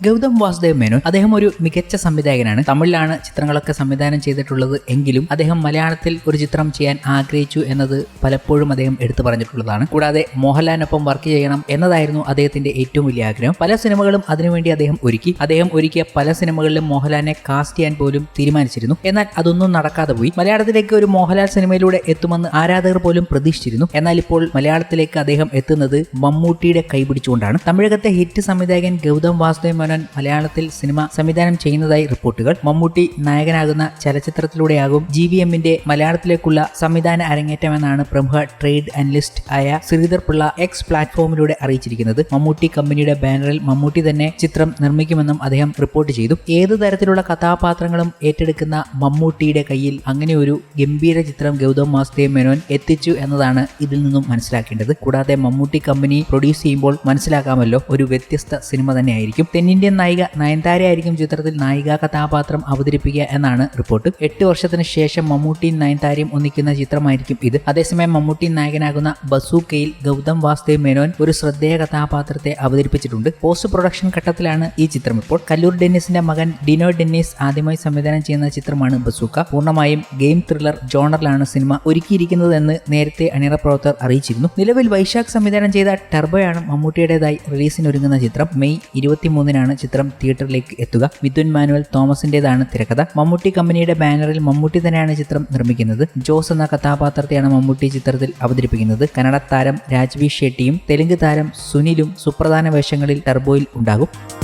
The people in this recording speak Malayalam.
ഗൗതം വാസുദേവ് മേനോൻ അദ്ദേഹം ഒരു മികച്ച സംവിധായകനാണ്. തമിഴിലാണ് ചിത്രങ്ങളൊക്കെ സംവിധാനം ചെയ്തിട്ടുള്ളത് എങ്കിലും അദ്ദേഹം മലയാളത്തിൽ ഒരു ചിത്രം ചെയ്യാൻ ആഗ്രഹിച്ചു എന്നത് പലപ്പോഴും അദ്ദേഹം എടുത്തു പറഞ്ഞിട്ടുള്ളതാണ്. കൂടാതെ മോഹൻലാലിനൊപ്പം വർക്ക് ചെയ്യണം എന്നതായിരുന്നു അദ്ദേഹത്തിന്റെ ഏറ്റവും വലിയ ആഗ്രഹം. പല സിനിമകളും അതിനുവേണ്ടി അദ്ദേഹം ഒരുക്കി. അദ്ദേഹം ഒരുക്കിയ പല സിനിമകളിലും മോഹൻലാലിനെ കാസ്റ്റ് ചെയ്യാൻ പോലും തീരുമാനിച്ചിരുന്നു. എന്നാൽ അതൊന്നും നടക്കാതെ പോയി. മലയാളത്തിലേക്ക് ഒരു മോഹൻലാൽ സിനിമയിലൂടെ എത്തുമെന്ന് ആരാധകർ പോലും പ്രതീക്ഷിച്ചിരുന്നു. എന്നാൽ ഇപ്പോൾ മലയാളത്തിലേക്ക് അദ്ദേഹം എത്തുന്നത് മമ്മൂട്ടിയുടെ കൈപിടിച്ചുകൊണ്ടാണ് തമിഴകത്തെ ഹിറ്റ് സംവിധായകൻ ഗൗതം വാസുദേവ് മേനോൻ മലയാളത്തിൽ സിനിമ സംവിധാനം ചെയ്യുന്നതായി റിപ്പോർട്ടുകൾ. മമ്മൂട്ടി നായകനാകുന്ന ചലച്ചിത്രത്തിലൂടെയാകും ജി വി എമ്മിന്റെ മലയാളത്തിലേക്കുള്ള സംവിധാന അരങ്ങേറ്റമെന്നാണ് പ്രമുഖ ട്രേഡ് അനലിസ്റ്റ് ആയ ശ്രീധർ പിള്ള എക്സ് പ്ലാറ്റ്ഫോമിലൂടെ അറിയിച്ചിരിക്കുന്നത്. മമ്മൂട്ടി കമ്പനിയുടെ ബാനറിൽ മമ്മൂട്ടി തന്നെ ചിത്രം നിർമ്മിക്കുമെന്നും അദ്ദേഹം റിപ്പോർട്ട് ചെയ്തു. ഏത് തരത്തിലുള്ള കഥാപാത്രങ്ങളും ഏറ്റെടുക്കുന്ന മമ്മൂട്ടിയുടെ കയ്യിൽ അങ്ങനെ ഒരു ഗംഭീര ചിത്രം ഗൗതം മാസ്തേ മേനോൻ എത്തിച്ചു എന്നതാണ് ഇതിൽ നിന്നും മനസ്സിലാക്കേണ്ടത്. കൂടാതെ മമ്മൂട്ടി കമ്പനി പ്രൊഡ്യൂസ് ചെയ്യുമ്പോൾ മനസ്സിലാക്കാമല്ലോ ഒരു വ്യത്യസ്ത സിനിമ തന്നെയായിരിക്കും. തെന്നിന്ത്യൻ നായിക നയൻതാരയായിരിക്കും ചിത്രത്തിൽ നായിക കഥാപാത്രം അവതരിപ്പിക്കുക എന്നാണ് റിപ്പോർട്ട്. എട്ട് വർഷത്തിന് ശേഷം മമ്മൂട്ടിയും നയൻതാരയും ഒന്നിക്കുന്ന ചിത്രമായിരിക്കും ഇത്. അതേസമയം മമ്മൂട്ടി നായകനാകുന്ന ബസൂക്കയിൽ ഗൗതം വാസുദേവ് മേനോൻ ഒരു ശ്രദ്ധേയ കഥാപാത്രത്തെ അവതരിപ്പിച്ചിട്ടുണ്ട്. പോസ്റ്റ് പ്രൊഡക്ഷൻ ഘട്ടത്തിലാണ് ഈ ചിത്രം ഇപ്പോൾ. കല്ലൂർ ഡെന്നിസിന്റെ മകൻ ഡിനോ ഡെന്നിസ് ആദ്യമായി സംവിധാനം ചെയ്യുന്ന ചിത്രമാണ് ബസൂക്ക. പൂർണമായും ഗെയിം ത്രില്ലർ ജോണറിലാണ് സിനിമ ഒരുക്കിയിരിക്കുന്നതെന്ന് നേരത്തെ അണിയറ പ്രവർത്തകർ അറിയിച്ചിരുന്നു. നിലവിൽ വൈശാഖ് സംവിധാനം ചെയ്ത ടർബോയാണ് മമ്മൂട്ടിയുടേതായി റിലീസിനൊരുങ്ങുന്ന ചിത്രം. മെയ് ഇരുപത്തിമൂന്നിനാണ് ചിത്രം തിയേറ്ററിലേക്ക് എത്തുക. മിഥുൻ മാനുവൽ തോമസിന്റേതാണ് തിരക്കഥ. മമ്മൂട്ടി കമ്പനിയുടെ ബാനറിൽ മമ്മൂട്ടി തന്നെയാണ് ചിത്രം നിർമ്മിക്കുന്നത്. ജോസ് എന്ന കഥാപാത്രത്തെയാണ് മമ്മൂട്ടി ചിത്രത്തിൽ അവതരിപ്പിക്കുന്നത്. കന്നഡ താരം രാജ്വി ഷെട്ടിയും തെലുങ്ക് താരം സുനിലും സുപ്രധാന വേഷങ്ങളിൽ ടർബോയിൽ ഉണ്ടാകും.